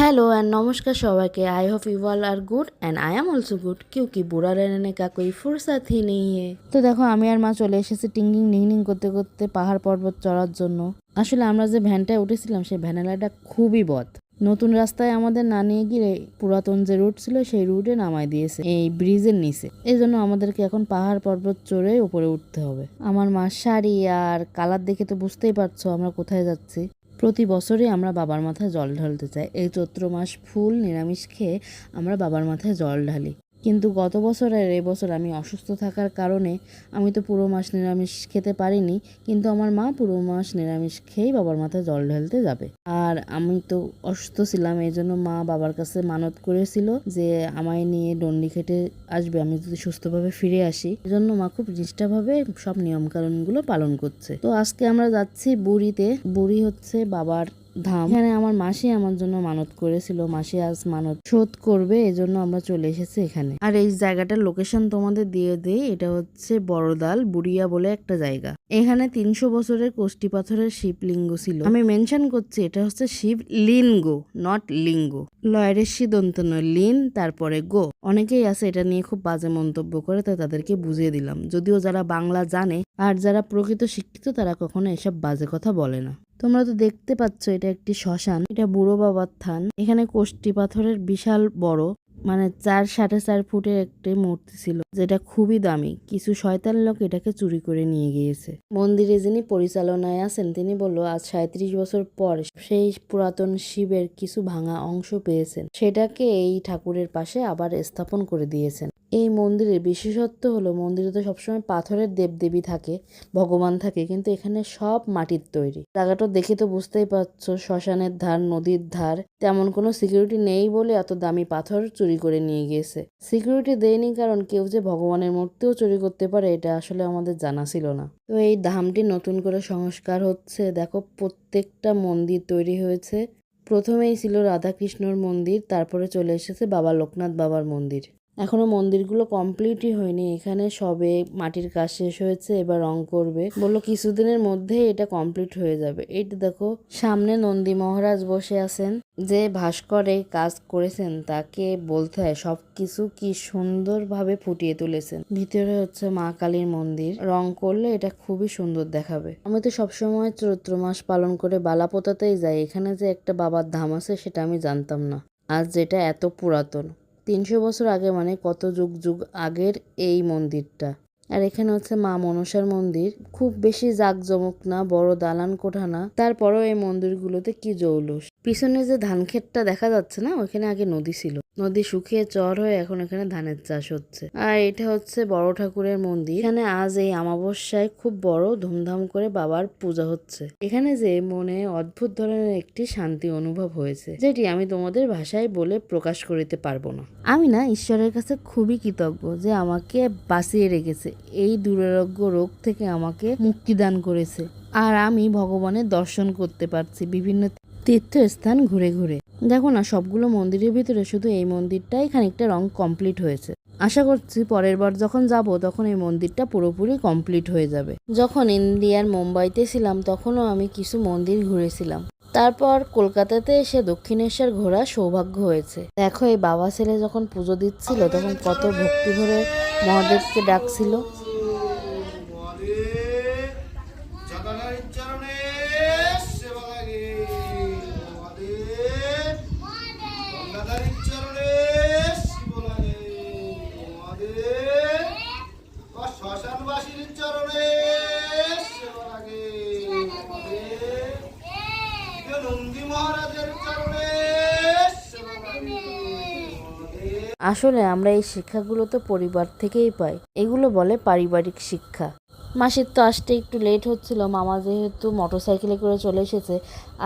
Hello and নমস্কার সবাইকে। I hope you all are good and I am also good কেউ কি বুড়া রেনে কাকুই কই ফুরসাত নেই তো দেখো, আমি আর মা চলে এসেছি টিংগিং নিংনিং করতে করতে পাহাড় পর্বত চড়ার জন্য। আসলে আমরা যে ভ্যানটায় উঠেছিলাম, সেই ভ্যানেলাটা খুবই বদ। নতুন রাস্তায় আমাদের না নিয়ে গিয়ে পুরাতন যে রুট ছিল, সেই রুটে নামায় দিয়েছে, এই ব্রিজের নিচে। এই জন্য আমাদেরকে এখন পাহাড় পর্বত চড়ে উপরে উঠতে হবে। আমার মা শাড়ি আর কালার দেখে তো বুঝতেই পারছ আমরা কোথায় যাচ্ছি। প্রতি বছরই আমরা বাবার মাথায় জল ঢালতে চাই। এই চৈত্র মাস ফুল, নিরামিষ খেয়ে আমরা বাবার মাথায় জল ঢালি। কিন্তু গত বছর আর এবছর আমি অসুস্থ থাকার কারণে আমি তো পুরো মাস নিরামিষ খেতে পারিনি, কিন্তু আমার মা পুরো মাস নিরামিষ খেয়েই বাবার মাথায় জল ঢালতে যাবে। আর আমি তো অসুস্থ ছিলাম, এই জন্য মা বাবার কাছে মানত করেছিল যে আমায় নিয়ে ডন্ডি খেটে আসবে, আমি যদি সুস্থভাবে ফিরে আসি। এজন্য মা খুব নিষ্ঠাভাবে সব নিয়মকানুনগুলো পালন করছে। তো আজকে আমরা যাচ্ছি বুড়িতে, বুড়ি হচ্ছে বাবার ধাম। এখানে আমার মাসি আমার জন্য মানত করেছিল। মাসি আজ মানত শোধ করবে, এজন্য আমরা চলে এসেছি এখানে। আর এই জায়গাটার লোকেশন তোমাদের দিয়ে দেই, এটা হচ্ছে বড়দাল, বুড়িয়া বলে একটা জায়গা। এখানে তিনশো বছরের কোষ্টি পাথরের শিবলিঙ্গ ছিল। আমি মেনশন করছি, এটা হচ্ছে শিব লিঙ্গ নট লিঙ্গ। লয়ের নয়, লিন, তারপরে গো। অনেকেই আছে এটা নিয়ে খুব বাজে মন্তব্য করে, তাই তাদেরকে বুঝিয়ে দিলাম। যদিও যারা বাংলা জানে, আর যারা প্রকৃত শিক্ষিত, তারা কখনো এসব বাজে কথা বলে না। তোমরা তো দেখতে পাচ্ছ এটা একটি শ্মশান। এটা বুড়ো বাবার থান। এখানে কোষ্টি পাথরের বিশাল বড় মানে চার সাড়ে চার ফুটের একটি মূর্তি ছিল, যেটা খুবই দামি। কিছু শয়তান লোক এটাকে চুরি করে নিয়ে গিয়েছে। মন্দিরে যিনি পরিচালনায় আছেন, তিনি বলল, আজ সাঁত্রিশ বছর পর সেই পুরাতন শিবের কিছু ভাঙা অংশ পেয়েছেন। সেটাকে এই ঠাকুরের পাশে আবার স্থাপন করে দিয়েছেন। এই মন্দিরের বিশেষত্ব হলো মন্দিরে তো সবসময় পাথরের দেবদেবী থাকে, ভগবান থাকে, কিন্তু এখানে সব মাটির তৈরি। জায়গাটা দেখে তো বুঝতেই পারছ, শ্মশানের ধার, নদীর ধার, তেমন কোনো সিকিউরিটি নেই বলে এত দামি পাথর চুরি করে নিয়ে গিয়েছে। সিকিউরিটি দেয়নি কারণ কেউ যে ভগবানের মূর্তিও চুরি করতে পারে, এটা আসলে আমাদের জানা ছিল না। তো এই ধামটি নতুন করে সংস্কার হচ্ছে। দেখো, প্রত্যেকটা মন্দির তৈরি হয়েছে। প্রথমেই ছিল রাধাকৃষ্ণর মন্দির, তারপরে চলে এসেছে বাবা লোকনাথ বাবার মন্দির। এখনও মন্দিরগুলো কমপ্লিটই হয়নি। এখানে সবে মাটির কাজ শেষ হয়েছে, এবার রং করবে। বলল কিছুদিনের মধ্যে এটা কমপ্লিট হয়ে যাবে। এইটা দেখো, সামনে নন্দী মহারাজ বসে আছেন। যে ভাস্করে কাজ করেছেন, তাকে বলতে হয় সব কিছু কি সুন্দরভাবে ফুটিয়ে তুলেছেন। ভিতরে হচ্ছে মা কালীর মন্দির। রং করলে এটা খুবই সুন্দর দেখাবে। আমি তো সবসময় চৈত্র মাস পালন করে বালাপোতাতেই যাই। এখানে যে একটা বাবার ধাম আছে, সেটা আমি জানতাম না। আজ যেটা এত পুরাতন। তিনশো বছর আগে মানে কত যুগ যুগ আগের এই মন্দিরটা। আর এখানে হচ্ছে মা মনসার মন্দির। খুব বেশি জাঁকজমক না, বড় দালান কোঠা না। তারপরেও এই মন্দিরগুলোতে কি জৌলুস? পিছনে যে ধান ক্ষেতটা দেখা যাচ্ছে না ওখানে আগে নদী ছিল। নদী শুকিয়ে চর হয়ে এখন এখানে ধানের চাষ হচ্ছে। আর এটা হচ্ছে বড় ঠাকুরের মন্দির। এখানে আজ এই অমাবস্যায় খুব বড় ধুমধাম করে বাবার পূজা হচ্ছে। এখানে যে মনে অদ্ভুত ধরনের একটি শান্তি অনুভব হয়েছে, যেটি আমি তোমাদের ভাষায় বলে প্রকাশ করিতে পারব না। আমি না ঈশ্বরের কাছে খুবই কৃতজ্ঞ যে আমাকে বাঁচিয়ে রেখেছে, এই দুরারোগ্য রোগ থেকে আমাকে মুক্তিদান করেছে। আর আমি ভগবানের দর্শন করতে পারছি, বিভিন্ন তীর্থস্থান ঘুরে ঘুরে। দেখো না, সবগুলো মন্দিরের ভিতরে শুধু এই মন্দিরটাই খানিকটা রং কমপ্লিট হয়েছে। আশা করছি পরের বার যখন যাব, তখন এই মন্দিরটা পুরোপুরি কমপ্লিট হয়ে যাবে। যখন ইন্ডিয়ার মুম্বাইতে ছিলাম, তখনও আমি কিছু মন্দির ঘুরেছিলাম। তারপর কলকাতাতে এসে দক্ষিণেশ্বর ঘোরা সৌভাগ্য হয়েছে। দেখো, এই বাবা ছেলে যখন পুজো দিচ্ছিল, তখন কত ভক্তি ভরে মহাদেবকে ডাকছিল জগন্নাথ চরণে সেবা লাগে মহাদেব গঙ্গাধারীর চরণে শিব লাগে মহাদেব বা শ্মশানবাসীর চরণে সেবা লাগে মহাদেব আসলে আমরা এই শিক্ষাগুলো তো পরিবার থেকেই পাই। এগুলো বলে পারিবারিক শিক্ষা। মাসির তো আসতে একটু লেট হচ্ছিল, মামা যেহেতু মোটরসাইকেলে করে চলে এসেছে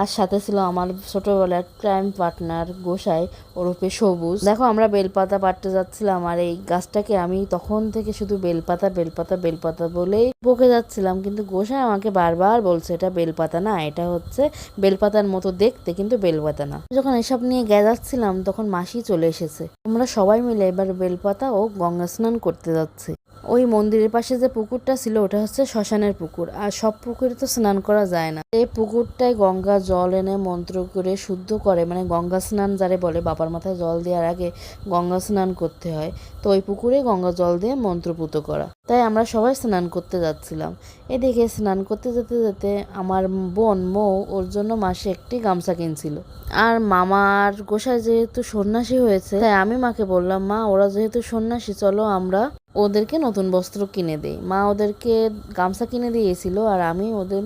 আর সাথে ছিল আমার ছোটবেলার ক্রাইম পার্টনার গোসাই ওরফে সবুজ। দেখো, আমরা বেলপাতা পাড়তে যাচ্ছিলাম আর এই গাছটাকে আমি তখন থেকে শুধু বেলপাতা বেলপাতা বেলপাতা বলেই বকে যাচ্ছিলাম। কিন্তু গোসাই আমাকে বারবার বলছে, এটা বেলপাতা না, এটা হচ্ছে বেলপাতার মতো দেখতে, কিন্তু বেলপাতা না। যখন এসব নিয়ে গেজাচ্ছিলাম তখন মাসি চলে এসেছে। আমরা সবাই মিলে এবার বেলপাতা ও গঙ্গা স্নান করতে যাচ্ছি। ওই মন্দিরের পাশে যে পুকুরটা ছিল, ওটা হচ্ছে শ্মশানের পুকুর। আর সব পুকুরে তো স্নান করা যায় না। এই পুকুরটায় গঙ্গা জল এনে মন্ত্র করে শুদ্ধ করে মানে গঙ্গা স্নান যারে বলে, বাবার মাথায় জল দেওয়ার আগে গঙ্গা স্নান করতে হয়। তো ওই পুকুরে গঙ্গা জল দিয়ে মন্ত্রপুত করা। তাই আমরা সবাই স্নান করতে যাচ্ছিলাম। এদিকে স্নান করতে যেতে যেতে আমার বোন মৌ ওর জন্য মাসে একটি গামছা কিনছিল। আর মামার গোসায় যেহেতু সন্ন্যাসী হয়েছে, তাই আমি মাকে বললাম, মা, ওরা যেহেতু সন্ন্যাসী, চলো আমরা ওদেরকে নতুন বস্ত্র কিনে দেই। মা ওদেরকে গামছা কিনে দিয়েছিল আর আমি ওদের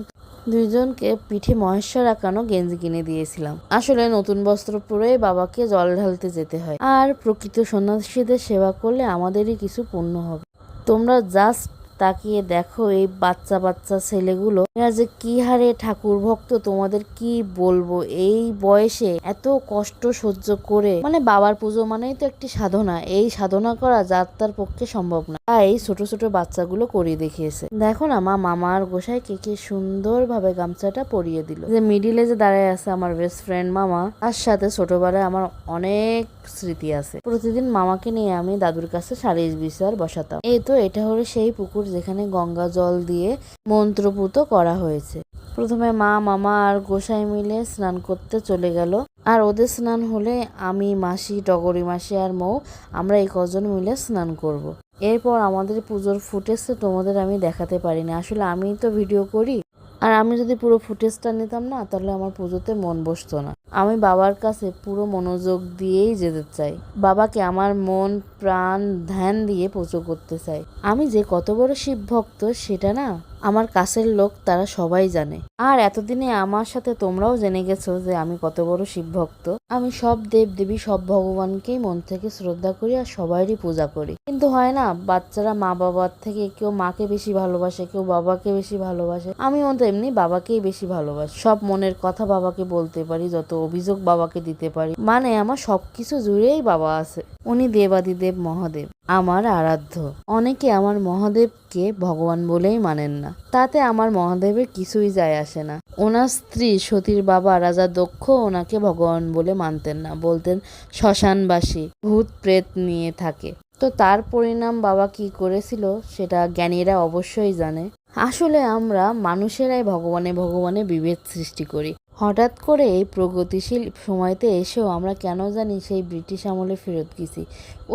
দুইজনকে পিঠে মহেশ্বর আঁকানো গেঞ্জি কিনে দিয়েছিলাম। আসলে নতুন বস্ত্র পরে বাবাকে জল ঢালতে যেতে হয়। আর প্রকৃত সন্ন্যাসীদের সেবা করলে আমাদেরই কিছু পণ্য হবে। তোমরা জাস্ট তাকিয়ে দেখো এই বাচ্চা বাচ্চা ছেলেগুলো। এরা যে কি হারে ঠাকুর ভক্ত তোমাদের কি বলব? এই বয়সে এত কষ্ট সহ্য করে মানে বাবার পুজো মানেই তো একটি সাধনা। এই সাধনা করা যার তার পক্ষে সম্ভব না। তাই ছোট ছোট বাচ্চাগুলো করিয়ে দেখিয়েছে। দেখো না, মা মামার গোসাইকে কে সুন্দর ভাবে গামছাটা পরিয়ে দিল। যে মিডিলে যে দাঁড়ায় আছে আমার বেস্ট ফ্রেন্ড মামা, তার সাথে ছোটবেলায় আমার অনেক স্মৃতি আছে। প্রতিদিন মামাকে নিয়ে আমি দাদুর কাছে সারিস বিচার বসাতাম। এই তো এটা হলো সেই পুকুর যেখানে গঙ্গা জল দিয়ে মন্ত্রপুত করা হয়েছে। প্রথমে মা, মামা আর গোসাই মিলে স্নান করতে চলে গেল। আর ওদের স্নান হলে আমি, মাসি, টগরি মাসি আর মৌ আমরা এই কজন মিলে স্নান করব। এরপর আমাদের পুজোর ফুটেজটা তোমাদের আমি দেখাতে পারিনি। আসলে আমি তো ভিডিও করি। আর আমি যদি পুরো ফুটেজটা নিতাম না, তাহলে আমার পুজোতে মন বসতো না। আমি বাবার কাছে পুরো মনোযোগ দিয়েই যেতে চাই। বাবাকে আমার মন, প্রাণ, ধ্যান দিয়ে পুজো করতে চাই। আমি যে কত বড় শিব ভক্ত সেটা না আমার কাছের লোক তারা সবাই জানে। আর এতদিনে আমার সাথে তোমরাও জেনে গেছো যে আমি কত বড় শিব ভক্ত আমি সব দেব দেবী সব ভগবানকেই মন থেকে শ্রদ্ধা করি আর সবারই পূজা করি। কিন্তু হয় না, বাচ্চারা মা বাবার থেকে কেউ মাকে বেশি ভালোবাসে, কেউ বাবাকে বেশি ভালোবাসে। আমি তো এমনি বাবাকেই বেশি ভালোবাসি। সব মনের কথা বাবাকে বলতে পারি, যত অভিযোগ বাবাকে দিতে পারি। মানে আমার সবকিছু জুড়েই বাবা আছে। উনি দেবাদিদেব মহাদেব, আমার আরাধ্য। অনেকে আমার মহাদেবকে ভগবান বলেই মানেন না। তাতে আমার মহাদেবের কিছুই যায় আসে না। ওনার স্ত্রী সতীর বাবা রাজা দক্ষ, ওনাকে ভগবান বলে মানতেন না, বলতেন শ্মশানবাসী, ভূত প্রেত নিয়ে থাকে। তো তার পরিণাম বাবা কি করেছিল, সেটা জ্ঞানীরা অবশ্যই জানে। আসলে আমরা মানুষেরাই ভগবানে ভগবানে বিভেদ সৃষ্টি করি। হঠাৎ করে এই প্রগতিশীল সময়তে এসেও আমরা কেন জানি সেই ব্রিটিশ আমলে ফেরত গেছি।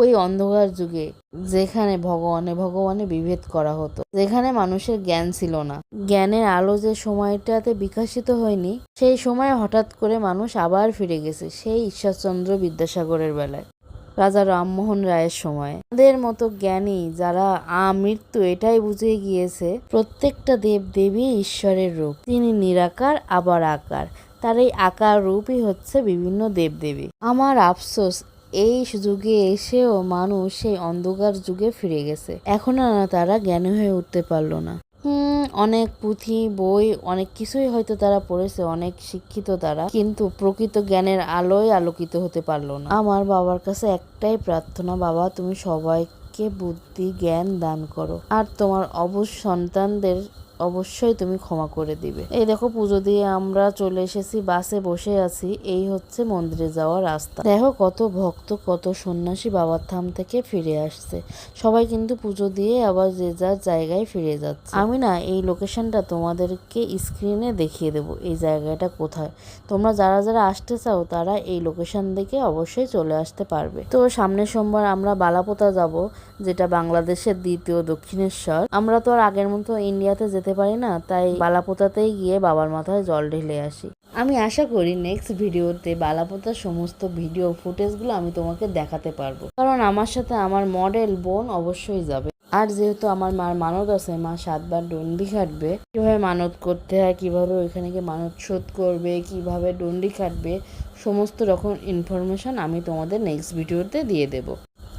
ওই অন্ধকার যুগে যেখানে ভগবানে ভগবানে বিভেদ করা হতো, যেখানে মানুষের জ্ঞান ছিল না। জ্ঞানের আলো যে সময়টাতে বিকাশিত হয়নি, সেই সময় হঠাৎ করে মানুষ আবার ফিরে গেছে, সেই ঈশ্বরচন্দ্র বিদ্যাসাগরের বেলায়। রাজা রামমোহন রায়ের সময়। তাদের মতো জ্ঞানী যারা আমৃত্যু এটাই বুঝে গিয়েছে, প্রত্যেকটা দেব দেবী ঈশ্বরের রূপ। তিনি নিরাকার, আবার আকার। তার এই আকার রূপই হচ্ছে বিভিন্ন দেবদেবী। আমার আফসোস, এই যুগে এসেও মানুষ সেই অন্ধকার যুগে ফিরে গেছে। এখন আর তারা জ্ঞানী হয়ে উঠতে পারল না। হুম অনেক পুঁথি, বই, অনেক কিছুই হয়তো তারা পড়েছে, অনেক শিক্ষিত তারা। কিন্তু প্রকৃত জ্ঞানের আলোয় আলোকিত হতে পারল না। আমার বাবার কাছে একটাই প্রার্থনা, বাবা, তুমি সবাইকে বুদ্ধি, জ্ঞান দান করো। আর তোমার অবশ সন্তানদের অবশ্যই তুমি ক্ষমা করে দিবে। এই দেখো পুজো দিয়ে আমরা চলে এসেছি, বাসে বসে আছি। এই হচ্ছে মন্দিরে যাওয়ার রাস্তা। দেখো কত ভক্ত, কত সন্ন্যাসী বাবার থাম থেকে ফিরে আসছে। সবাই কিন্তু পুজো দিয়ে আবার যে যার জায়গায় ফিরে যাচ্ছে। আমি না এই লোকেশনটা তোমাদেরকে স্ক্রিনে দেখিয়ে দেব, এই জায়গাটা কোথায়। তোমরা যারা যারা আসতে চাও, তারা এই লোকেশন দেখে অবশ্যই চলে আসতে পারবে। তো সামনের সোমবার আমরা বালাপোতা যাব, যেটা বাংলাদেশের দ্বিতীয় দক্ষিণেশ্বর। আমরা তো আর আগের মতো ইন্ডিয়াতে যেতে পারি না, তাই বালাপোতাতেই গিয়ে বাবার মাথায় জল ঢেলে আসি। আমি আশা করি নেক্সট ভিডিওতে বালাপোতার সমস্ত ভিডিও ফুটেজগুলো আমি তোমাকে দেখাতে পারব। কারণ আমার সাথে আমার মডেল বোন অবশ্যই যাবে। আর যেহেতু আমার মার মানত আছে, মা সাতবার ডন্ডি খাটবে, কীভাবে মানত করতে হয়, কীভাবে ওইখানে গিয়ে মানত শোধ করবে, কীভাবে ডন্ডি খাটবে, সমস্ত রকম ইনফরমেশন আমি তোমাদের নেক্সট ভিডিওতে দিয়ে দেব।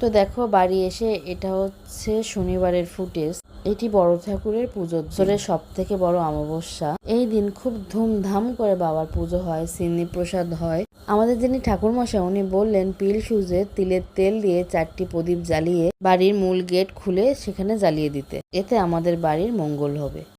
তো দেখো, বাড়ি এসে এটা হচ্ছে শনিবারের ফুটেজ এটি বড় ঠাকুরের পুজো। ধরে সব থেকে বড় অমাবস্যা। এই দিন খুব ধুমধাম করে বাবার পুজো হয় সিন্নি প্রসাদ হয়। আমাদের যিনি ঠাকুর মশাই উনি বললেন পিল সুজে তিলের তেল দিয়ে চারটি প্রদীপ জ্বালিয়ে বাড়ির মূল গেট খুলে সেখানে জ্বালিয়ে দিতে। এতে আমাদের বাড়ির মঙ্গল হবে।